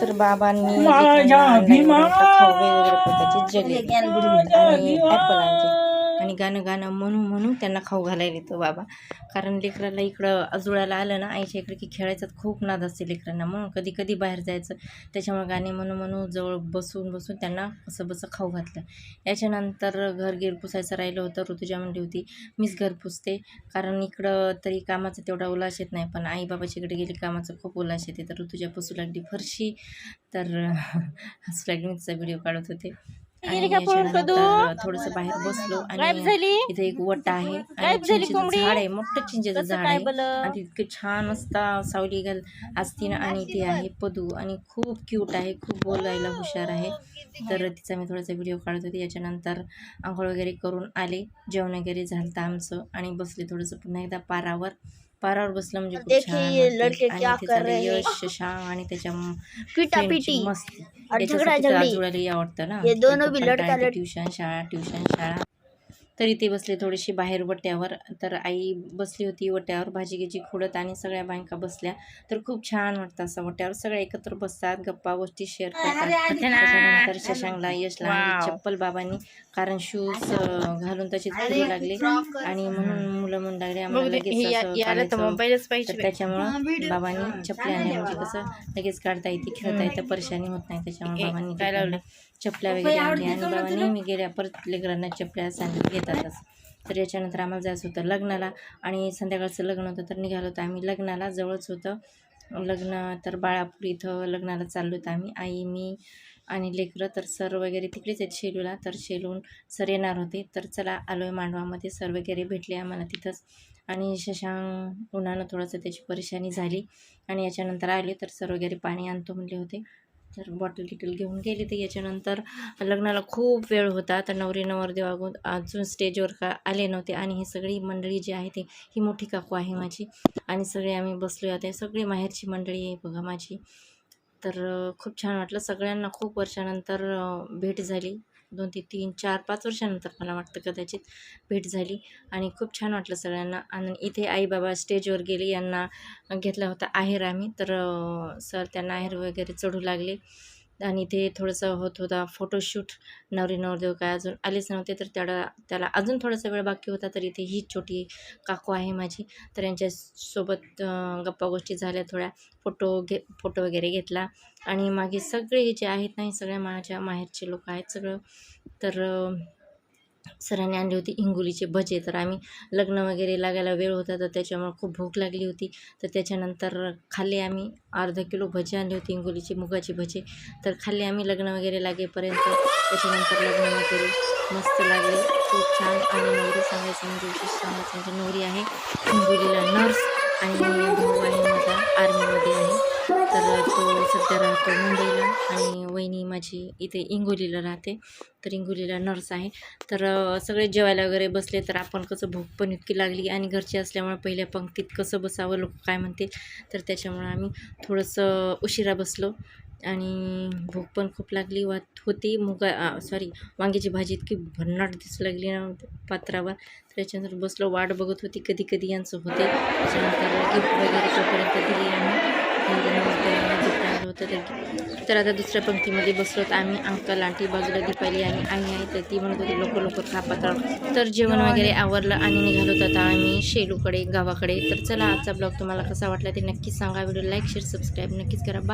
तर बाबांनी वेगवेगळ्या प्रकारचे जलेबी आणि ॲपल आणले आणि गाणं गाणं म्हणून म्हणून त्यांना खाऊ घालायला येतो बाबा. कारण लेकराला इकडं आजोळाला आलं ना आईच्या इकडे की खेळायचं खूप नाद असते लेकरांना. म्हणून कधी कधी बाहेर जायचं. त्याच्यामुळे गाणे म्हणू म्हणू जवळ बसून बसून त्यांना असं बसं खाऊ घातलं. याच्यानंतर घर गिर पुसायचं राहिलं होतं. ऋतुजा म्हणली होती मीच घर पुसते. कारण इकडं तरी कामाचा तेवढा उल्हास येत नाही. पण आई बाबाच्या इकडे गेली कामाचं खूप उल्हास येते. तर ऋतुजा पुसू लागली फरशी. तर हसू लागली. मी व्हिडिओ काढत होते. थोडंसं बाहेर बसलो आणि इथे एक वट आहे? झाड आहे मोठं चिंचेचं झाड आहे? आणि इतके छान असता सावली घाल असती ना आणि ती आहे पदू आणि खूप क्यूट आहे खूप बोलायला हुशार आहे. तर तिचा मी थोडासा व्हिडिओ काढत होते. याच्यानंतर आंघोळ वगैरे करून आले. जेवण वगैरे झालं आमचं आणि बसले थोडंसं पुन्हा एकदा पारावर. पारावर बसलं म्हणजे खूप छान. लड़के क्या कर रहे हैं? यश शशांक आणि त्याच्या पिटा friend ची पिटी मस्ती झगड़ा झगड़ी आवडतं ना ये दोनों भी लड़का लड़- ट्युशन शाळा ट्युशन शाळा तरी ते बसले थोडीशी बाहेर वट्यावर. तर आई बसली होती वट्यावर भाजी घ्यायची खुडत आणि सगळ्या बायका बसल्या. तर खूप छान वाटतं असं वट्यावर. सगळ्या एकत्र बसतात गप्पा गोष्टी शेअर करतात. त्याच्यानंतर शशांकला यशला आणली चप्पल बाबांनी कारण शूज घालून तशीच फिरू लागले. आणि म्हणून मुलं म्हणू लागले आम्हाला लगेच त्याच्यामुळं बाबांनी चपल्या आणल्या म्हणजे कसं लगेच काढता येते खेळता येतं परेशानी होत नाही. त्याच्यामुळे बाबांनी काय लावलं? चपल्या वगैरे आणल्या आणि बाबा नेहमी गेल्या परत लेकरांना चपल्या सांगत घेतातच तर याच्यानंतर आम्हाला जायचं होतं लग्नाला आणि संध्याकाळचं लग्न होतं तर निघालो होतो आम्ही लग्नाला. जवळच होतं. लग्न तर बाळापूर इथं लग्नाला चाललो होतो आम्ही. आई मी आणि लेकरं तर सर वगैरे तिकडेच आहेत शेलूला. तर शेलून सर येणार होते. तर चला आलो आहे मांडवामध्ये. सर वगैरे भेटले आम्हाला तिथंच. आणि शशांक उन्हानं थोडंसं त्याची परेशानी झाली. आणि याच्यानंतर आले तर सर वगैरे पाणी आणतो म्हणले होते. तर बॉटल किटल घेऊन गेली तर याच्यानंतर लग्नाला खूप वेळ होता. तर नवरी नवरदेव अगोद अजून स्टेजवर का आले नव्हते. आणि ही सगळी मंडळी जी आहे ती ही मोठी काकू आहे माझी. आणि सगळे आम्ही बसलो आता. सगळी माहेरची मंडळी आहे बघा माझी. तर खूप छान वाटलं. सगळ्यांना खूप वर्षानंतर भेट झाली. दोन ते तीन चार पाच वर्षानंतर मला वाटतं कदाचित भेट झाली. आणि खूप छान वाटलं सगळ्यांना. आणि इथे आई बाबा स्टेजवर गेले यांना घेतला होता आहेर आम्ही. तर सर त्यांना आहेर वगैरे चढू लागले. आणि ते थोडंसं होत होता फोटोशूट नवरी नवरदेव काय अजून आलेच नव्हते तर त्याला त्याला अजून थोडासा वेळ बाकी होता तर इथे ही छोटी काकू आहे माझी. तर यांच्यासोबत गप्पा गोष्टी झाल्या थोड्या. फोटो घे फोटो वगैरे घेतला. आणि मागे सगळे जे आहेत नाही सगळ्या माझ्या माहेरचे लोक आहेत सगळं. तर सरांनी आणली होती हिंगोलीचे भजे. तर आम्ही लग्न वगैरे लागायला वेळ होता तर त्याच्यामुळे खूप भूक लागली होती. तर त्याच्यानंतर खाल्ले आम्ही अर्धा किलो भजे आणली होती हिंगोलीचे मुगाचे भजे. तर खाल्ले आम्ही लग्न वगैरे लागेपर्यंत त्याच्यानंतर लग्न वगैरे मस्त लागले. खूप छान आणि नवरी सांगायचं म्हणजे विशेष सांगायचं म्हणजे नवरी आहे. हिंगोलीला नर्स आणि भाऊ आहे माझा आर्मीमध्ये आहे. तर तो सध्या राहतो मुंबईला आणि वहिनी माझी इथे इंगोलीला राहते. तर इंगोलीला नर्स आहे. तर सगळे जेवायला वगैरे बसले तर आपण कसं भूक पण इतकी लागली आणि घरचे असल्यामुळे पहिल्या पंक्तीत कसं बसावं लोक काय म्हणतील? तर त्याच्यामुळे आम्ही थोडंसं उशिरा बसलो आणि भूक पण खूप लागली. वा होती. मुगा सॉरी वांग्याची भाजी इतकी भन्नाट दिसू लागली ना पात्रावर. त्याच्यानंतर बसलो. वाट बघत होती. कधी कधी यांचं होते. त्याच्यानंतर गिफ्ट वगैरे तोपर्यंत दिली आम्ही. गिफ्ट आणलं होतं. तर तर आता दुसऱ्या पंक्तीमध्ये बसलो तर आम्ही. अंकल आंटी बाजूला दीपाली आणि आई आहे तर ती म्हणत होती लोक लोक खा पात्रावर तर जेवण वगैरे आवरलं आणि निघालो होतं आता आम्ही शेलूकडे गावाकडे. तर चला आजचा ब्लॉग तुम्हाला कसा वाटला ते नक्कीच सांगा. व्हिडिओ लाईक शेअर सबस्क्राईब नक्कीच करा. बा